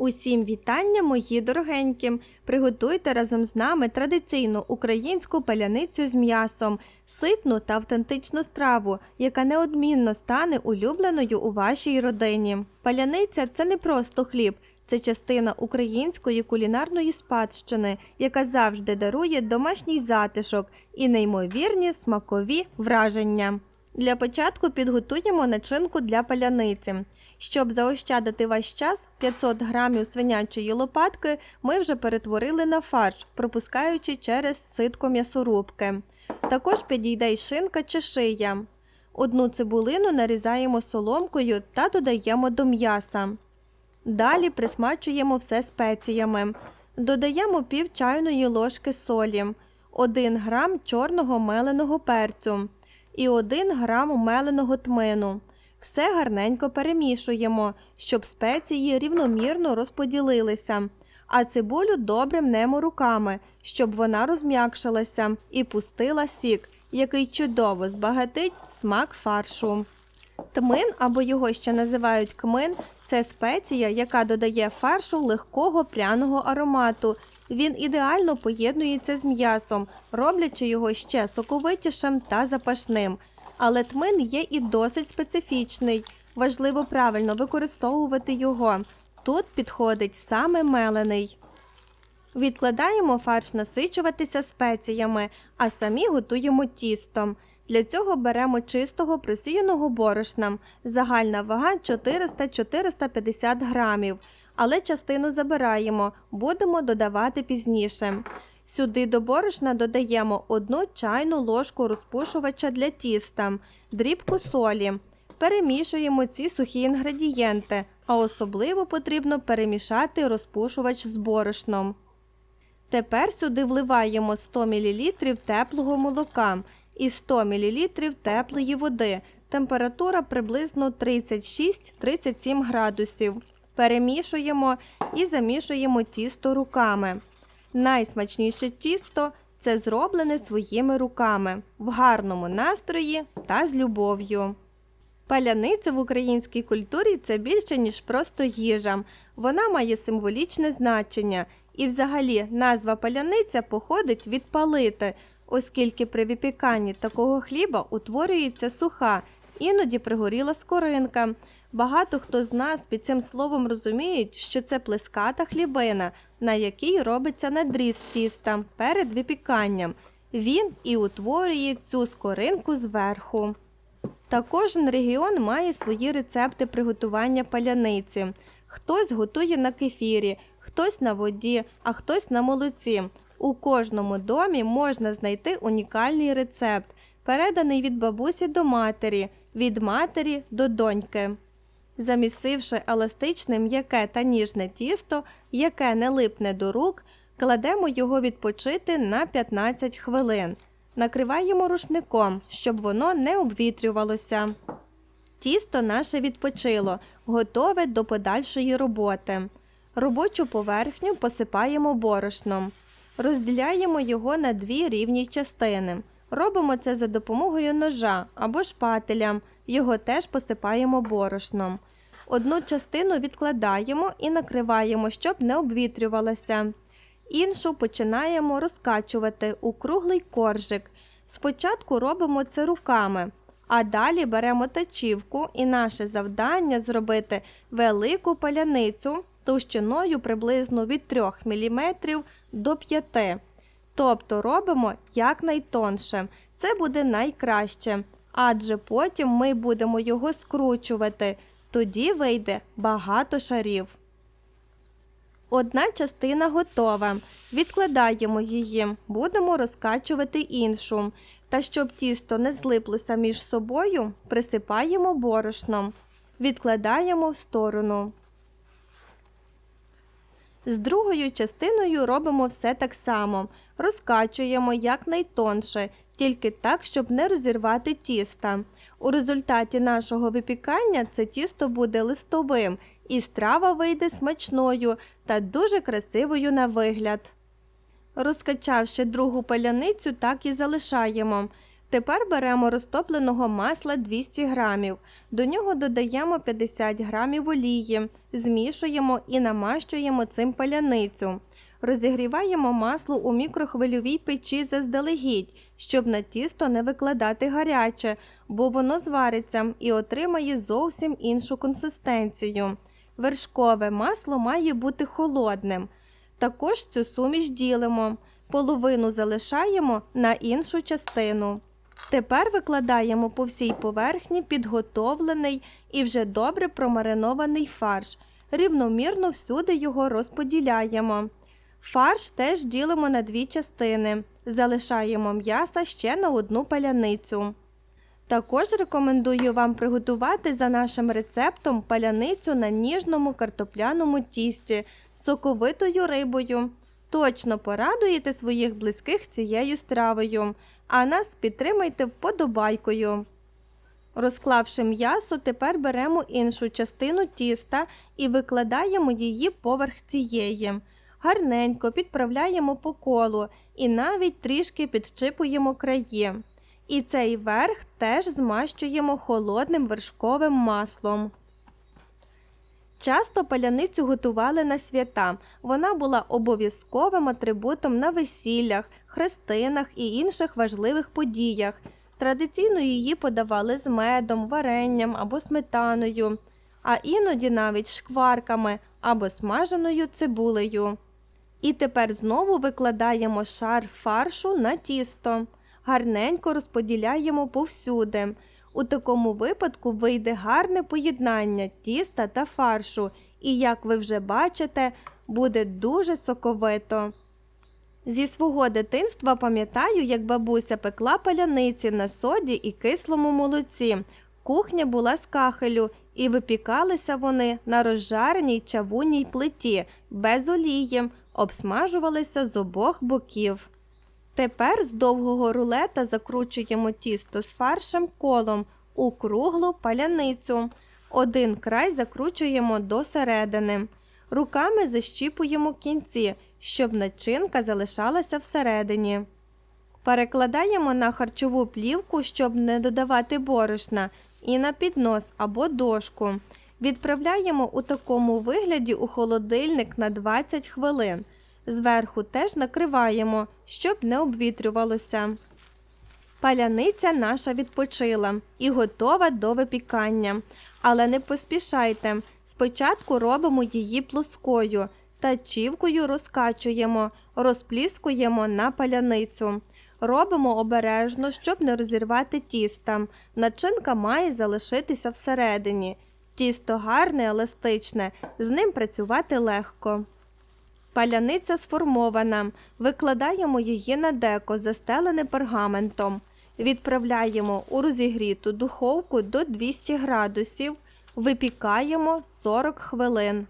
Усім вітання, мої дорогенькі! Приготуйте разом з нами традиційну українську паляницю з м'ясом, ситну та автентичну страву, яка неодмінно стане улюбленою у вашій родині. Паляниця це не просто хліб, це частина української кулінарної спадщини, яка завжди дарує домашній затишок і неймовірні смакові враження. Для початку підготуємо начинку для паляниці. Щоб заощадити ваш час, 500 грамів свинячої лопатки ми вже перетворили на фарш, пропускаючи через ситко м'ясорубки. Також підійде й шинка чи шия. Одну цибулину нарізаємо соломкою та додаємо до м'яса. Далі присмачуємо все спеціями. Додаємо пів чайної ложки солі, 1 грам чорного меленого перцю і 1 грам меленого тмину. Все гарненько перемішуємо, щоб спеції рівномірно розподілилися, а цибулю добре мнемо руками, щоб вона розм'якшилася і пустила сік, який чудово збагатить смак фаршу. Тмин або його ще називають кмин це спеція, яка додає фаршу легкого пряного аромату. Він ідеально поєднується з м'ясом, роблячи його ще соковитішим та запашним. Але тмин є і досить специфічний. Важливо правильно використовувати його. Тут підходить саме мелений. Відкладаємо фарш насичуватися спеціями, а самі готуємо тістом. Для цього беремо чистого просіяного борошна. Загальна вага 400-450 грамів. Але частину забираємо, будемо додавати пізніше. Сюди до борошна додаємо 1 чайну ложку розпушувача для тіста, дрібку солі. Перемішуємо ці сухі інгредієнти, а особливо потрібно перемішати розпушувач з борошном. Тепер сюди вливаємо 100 мл теплого молока і 100 мл теплої води. Температура приблизно 36-37 градусів. Перемішуємо і замішуємо тісто руками. Найсмачніше тісто це зроблене своїми руками в гарному настрої та з любов'ю. Паляниця в українській культурі це більше, ніж просто їжа. Вона має символічне значення. І, взагалі, назва паляниця походить від палити, оскільки при випіканні такого хліба утворюється суха, іноді пригоріла скоринка. Багато хто з нас під цим словом розуміють, що це плеската хлібина, на якій робиться надріз тіста перед випіканням. Він і утворює цю скоринку зверху. Та кожен регіон має свої рецепти приготування паляниці. Хтось готує на кефірі, хтось на воді, а хтось на молоці. У кожному домі можна знайти унікальний рецепт, переданий від бабусі до матері, від матері до доньки. Замісивши еластичне м'яке та ніжне тісто, яке не липне до рук, кладемо його відпочити на 15 хвилин. Накриваємо рушником, щоб воно не обвітрювалося. Тісто наше відпочило, готове до подальшої роботи. Робочу поверхню посипаємо борошном. Розділяємо його на дві рівні частини. Робимо це за допомогою ножа або шпателя. Його теж посипаємо борошном. Одну частину відкладаємо і накриваємо, щоб не обвітрювалася. Іншу починаємо розкачувати у круглий коржик. Спочатку робимо це руками, а далі беремо тачівку і наше завдання зробити велику паляницю товщиною приблизно від 3 мм до 5 Тобто робимо якнайтонше. Це буде найкраще, адже потім ми будемо його скручувати. Тоді вийде багато шарів. Одна частина готова. Відкладаємо її, будемо розкачувати іншу. Та щоб тісто не злиплося між собою, присипаємо борошном. Відкладаємо в сторону. З другою частиною робимо все так само. Розкачуємо якнайтонше, тільки так, щоб не розірвати тіста. У результаті нашого випікання це тісто буде листовим і страва вийде смачною та дуже красивою на вигляд. Розкачавши другу паляницю, так і залишаємо. Тепер беремо розтопленого масла 200 грамів. До нього додаємо 50 грамів олії, змішуємо і намащуємо цим паляницю. Розігріваємо масло у мікрохвильовій печі заздалегідь, щоб на тісто не викладати гаряче, бо воно звариться і отримає зовсім іншу консистенцію. Вершкове масло має бути холодним. Також цю суміш ділимо. Половину залишаємо на іншу частину. Тепер викладаємо по всій поверхні підготовлений і вже добре промаринований фарш. Рівномірно всюди його розподіляємо. Фарш теж ділимо на дві частини. Залишаємо м'яса ще на одну паляницю. Також рекомендую вам приготувати за нашим рецептом паляницю на ніжному картопляному тісті з соковитою рибою. Точно порадуєте своїх близьких цією стравою, а нас підтримайте вподобайкою. Розклавши м'ясо, тепер беремо іншу частину тіста і викладаємо її поверх цієї. Гарненько підправляємо по колу і навіть трішки підщипуємо краї. І цей верх теж змащуємо холодним вершковим маслом. Часто паляницю готували на свята. Вона була обов'язковим атрибутом на весіллях, хрестинах і інших важливих подіях. Традиційно її подавали з медом, варенням або сметаною, а іноді навіть шкварками або смаженою цибулею. І тепер знову викладаємо шар фаршу на тісто. Гарненько розподіляємо повсюди. У такому випадку вийде гарне поєднання тіста та фаршу, і, як ви вже бачите, буде дуже соковито. Зі свого дитинства пам'ятаю, як бабуся пекла паляниці на соді і кислому молоці. Кухня була з кахелю, і випікалися вони на розжареній чавунній плиті, без олії, обсмажувалися з обох боків. Тепер з довгого рулета закручуємо тісто з фаршем колом у круглу паляницю. Один край закручуємо до середини. Руками защіпуємо кінці, щоб начинка залишалася всередині. Перекладаємо на харчову плівку, щоб не додавати борошна, і на піднос або дошку. Відправляємо у такому вигляді у холодильник на 20 хвилин. Зверху теж накриваємо, щоб не обвітрювалося. Паляниця наша відпочила і готова до випікання. Але не поспішайте. Спочатку робимо її плоскою та чівкою розкачуємо, розпліскуємо на паляницю. Робимо обережно, щоб не розірвати тіста. Начинка має залишитися всередині. Тісто гарне, еластичне, з ним працювати легко. Паляниця сформована. Викладаємо її на деко, застелене пергаментом. Відправляємо у розігріту духовку до 200 градусів. Випікаємо 40 хвилин.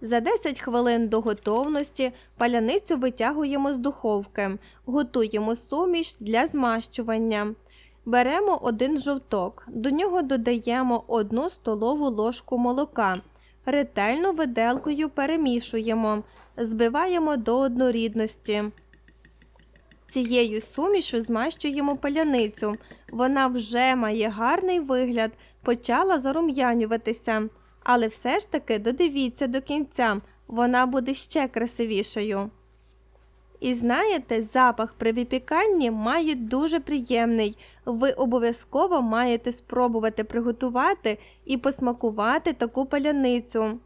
За 10 хвилин до готовності паляницю витягуємо з духовки, готуємо суміш для змащування. Беремо один жовток, до нього додаємо 1 столову ложку молока. Ретельно виделкою перемішуємо, збиваємо до однорідності. Цією сумішу змащуємо паляницю. Вона вже має гарний вигляд, почала зарум'янюватися. Але все ж таки додивіться до кінця, вона буде ще красивішою. І знаєте, запах при випіканні має дуже приємний. Ви обов'язково маєте спробувати приготувати і посмакувати таку паляницю.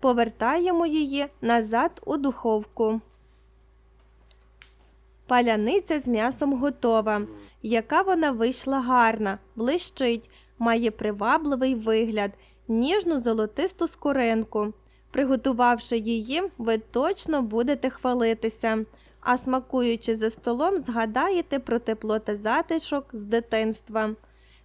Повертаємо її назад у духовку. Паляниця з м'ясом готова. Яка вона вийшла гарна, блищить, має привабливий вигляд, ніжну золотисту скоринку. Приготувавши її, ви точно будете хвалитися, а смакуючи за столом, згадаєте про тепло та затишок з дитинства.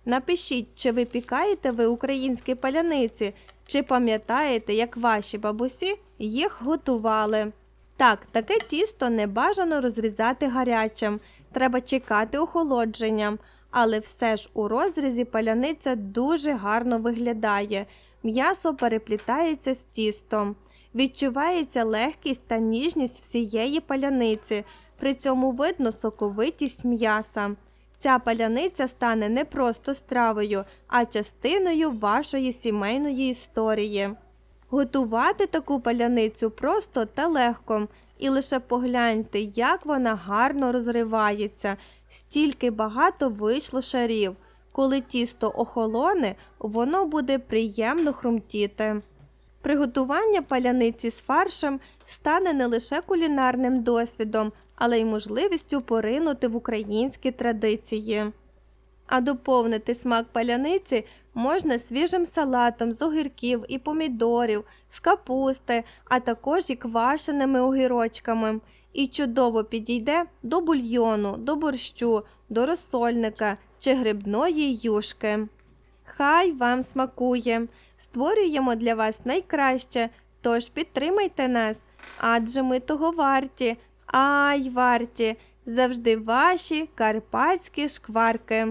Напишіть, чи випікаєте ви українські паляниці, чи пам'ятаєте, як ваші бабусі їх готували. Так, таке тісто не бажано розрізати гарячим, треба чекати охолодження, але все ж у розрізі паляниця дуже гарно виглядає. М'ясо переплітається з тістом. Відчувається легкість та ніжність всієї паляниці, при цьому видно соковитість м'яса. Ця паляниця стане не просто стравою, а частиною вашої сімейної історії. Готувати таку паляницю просто та легко. І лише погляньте, як вона гарно розривається, стільки багато вийшло шарів. Коли тісто охолоне, воно буде приємно хрумтіти. Приготування паляниці з фаршем стане не лише кулінарним досвідом, але й можливістю поринути в українські традиції. А доповнити смак паляниці можна свіжим салатом з огірків і помідорів, з капусти, а також і квашеними огірочками. І чудово підійде до бульйону, до борщу, до розсольника чи грибної юшки. Хай вам смакує! Створюємо для вас найкраще, тож підтримайте нас, адже ми того варті, ай варті, завжди ваші карпатські шкварки.